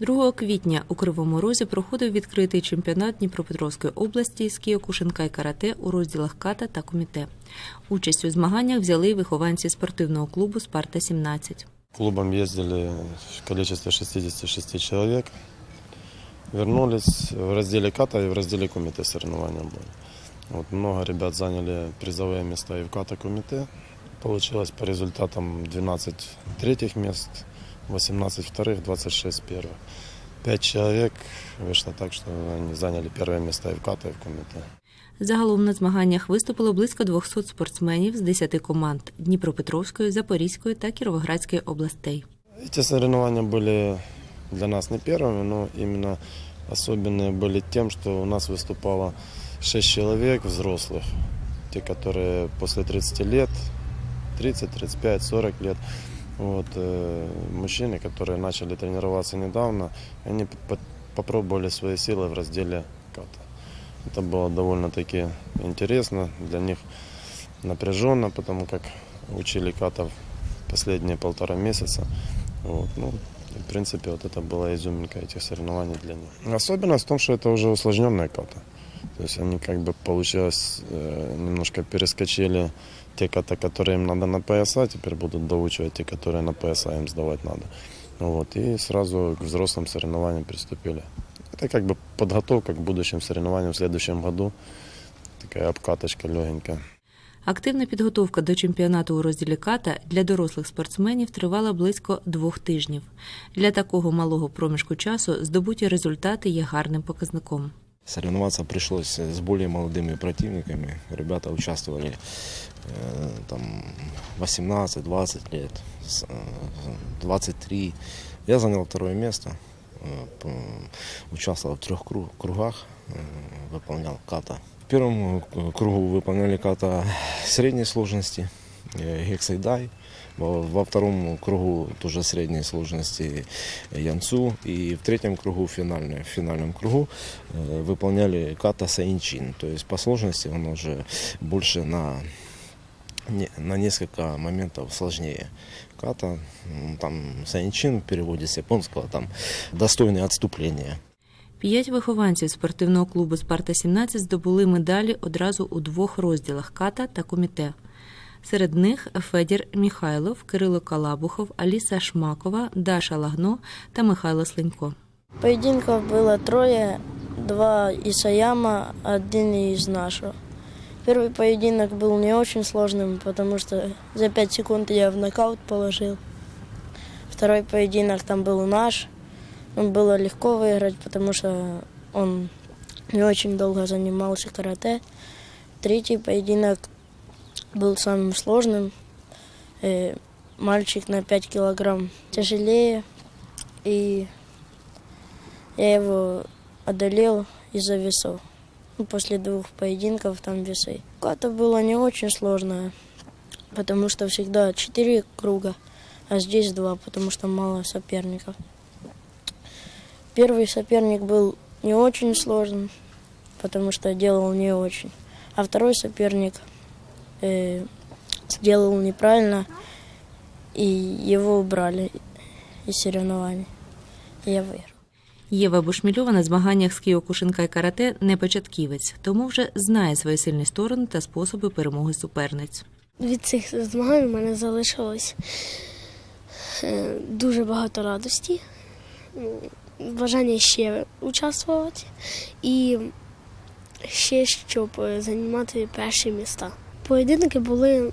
2 квітня у Кривому Розі проходив відкритий чемпіонат Дніпропетровської області з кіокушинка і карате у розділах ката та коміте. Участь у змаганнях взяли вихованці спортивного клубу Спарта 17 Клубом ездили в количестве 66 человек. Вернулись в разделе ката и в разделе кумите соревнования были. Вот много ребят заняли призовые места и в ката кумите. Получилось по результатам 12 третьих мест, 18 вторых, 26 первых. Пять человек вышло так, что они заняли первые места и в ката, и в кумите. Загалом на змаганнях виступило близько 200 спортсменів з 10 команд Дніпропетровської, Запорізької та Кіровоградської областей. Эти соревнования были для нас не первыми, но именно особенные были тем, что у нас выступало 6 человек взрослых, те, которые после 30 лет, 30, 35, 40 лет, Вот, э, мужчины, которые начали тренироваться недавно, они по- попробовали свои силы в разделе ката. Это было довольно-таки интересно, для них напряженно, потому как учили ката последние полтора месяца. Вот, ну, в принципе, вот это была изюминка этих соревнований для них. Особенность в том, что это уже усложненная ката. То есть они как бы получилось э, немножко перескочили те ката, которые им надо на пояса, теперь будут доучивать те, которые на пояса им сдавать надо. Вот, и сразу к взрослым соревнованиям приступили. Это как бы подготовка к будущим соревнованиям в следующем году. Такая обкаточка легенькая. Активна підготовка до чемпіонату у розділі ката для дорослих спортсменів тривала близько двох тижнів. Для такого малого проміжку часу здобуті результати є гарним показником. Соревноваться пришлось с более молодыми противниками. Ребята участвовали э, там 18-20 лет, с, э, 23. Я занял второе место. э, п- Участвовал в трех кру- кругах, э, выполнял ката. В первом э, кругу выполняли ката средней сложности, э, гексайдай. Во, во втором кругу тоже средней сложности Янцу. И в третьем кругу, финальный, в финальном кругу, э, выполняли ката Саинчин. То есть по сложности он уже больше на, не- на несколько моментов сложнее. Ката, м, там Саинчин в переводе с японского, там достойное отступление. П'ять вихованців спортивного клубу Спарта 17 здобули медалі одразу у двох розділах ката та коміте. Серед них Федір Міхайлов, Кирило Калабухов, Аліса Шмакова, Даша Лагно та Михайло Слинько. Поединков было трое, два из Саяма, один из нашего. Первый поединок был не очень сложным, потому что за пять секунд я в нокаут положил. Второй поединок там был наш. Он было легко выиграть, потому что он не очень долго занимался карате. Третий поединок был самым сложным. Э, Мальчик на 5 килограмм тяжелее. И я его одолел из-за весов. Ну, после двух поединков там весы. Ката было не очень сложно, потому что всегда четыре круга, а здесь два, потому что мало соперников. Первый соперник был не очень сложным, потому что делал не очень. А второй соперник э, сделал неправильно, и его убрали из соревнований. И я выиграл. Єва Бушмільова на змаганнях з кіокушинка і карате не початківець, тому вже знає свої сильні сторони та способи перемоги суперниць. від цих змагань у мене залишилось е, дуже багато радості, бажання ще участвувати і ще щоб е, займати перші міста. Поєдинки були.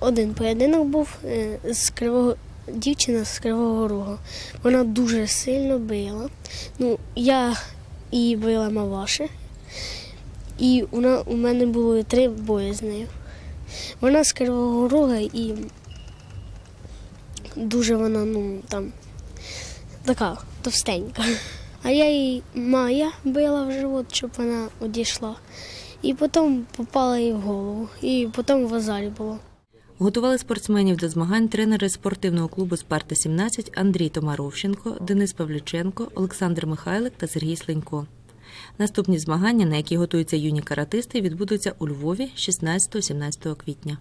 Один поєдинок був е, з кривого дівчина з Кривого Рогу. Вона дуже сильно била. Ну, я її била маваши, і вона, у мене було три бої з нею. Вона з Кривого Рога і дуже вона, ну, там, така товстенька. А я її Майя била в живот, щоб вона одійшла. І потім попала їй в голову. І потім в азарі було. Готували спортсменів до змагань тренери спортивного клубу Спарта 17 Андрій Томаровченко, Денис Павлюченко, Олександр Михайлик та Сергій Слинько. Наступні змагання, на які готуються юні каратисти, відбудуться у Львові 16-17 квітня.